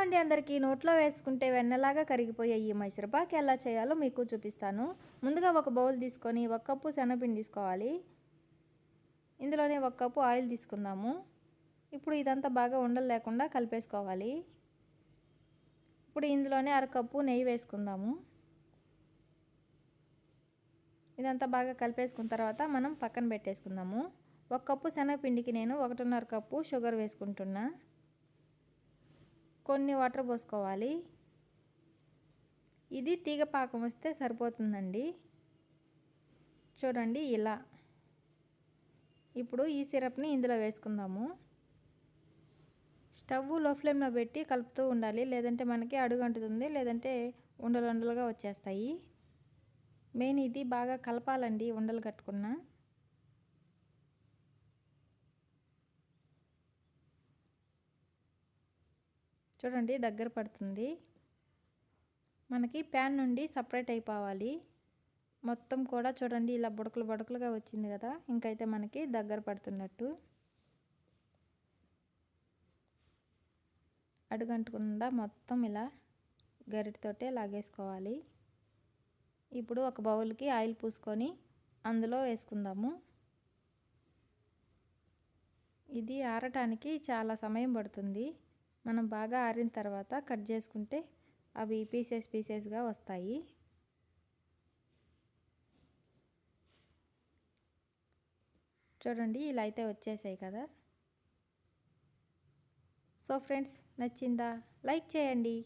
అండి అందరికీ. నోట్లో వేసుకుంటే వెన్నలాగా కరిగిపోయే ఈ మైసూర్పాక్ ఎలా చేయాలో మీకు చూపిస్తాను. ముందుగా ఒక బౌల్ తీసుకొని ఒక కప్పు శనగపిండి తీసుకోవాలి. ఇందులోనే ఒక కప్పు ఆయిల్ తీసుకుందాము. ఇప్పుడు ఇదంతా బాగా ఉండలు లేకుండా కలిపేసుకోవాలి. ఇప్పుడు ఇందులోనే అరకప్పు నెయ్యి వేసుకుందాము. ఇదంతా బాగా కలిపేసుకున్న తర్వాత మనం పక్కన పెట్టేసుకుందాము. ఒక కప్పు శనగపిండికి నేను ఒకటిన్నర కప్పు షుగర్ వేసుకుంటున్నా. కొన్ని వాటర్ పోసుకోవాలి. ఇది తీగ పాకం వస్తే సరిపోతుందండి. చూడండి ఇలా. ఇప్పుడు ఈ సిరప్ని ఇందులో వేసుకుందాము. స్టవ్లో ఫ్లేమ్లో పెట్టి కలుపుతూ ఉండాలి. లేదంటే మనకి అడుగు అంటుతుంది. లేదంటే ఉండలు ఉండలుగా వచ్చేస్తాయి. మెయిన్ ఇది బాగా కలపాలండి. ఉండలు కట్టుకున్నా. చూడండి దగ్గర పడుతుంది. మనకి ప్యాన్ నుండి సపరేట్ అయిపోవాలి. మొత్తం కూడా చూడండి ఇలా బుడకలు బుడకలుగా వచ్చింది కదా ఇంకైతే మనకి దగ్గర పడుతున్నట్టు. అడుగంటకుండా మొత్తం ఇలా గరిటతోటే లాగేసుకోవాలి. ఇప్పుడు ఒక బౌల్కి ఆయిల్ పూసుకొని అందులో వేసుకుందాము. ఇది ఆరటానికి చాలా సమయం పడుతుంది. మనం బాగా ఆరిన తర్వాత కట్ చేసుకుంటే అవి పీసెస్ పీసెస్గా వస్తాయి. చూడండి ఇలా అయితే వచ్చేసాయి కదా. సో ఫ్రెండ్స్ నచ్చిందా? లైక్ చేయండి.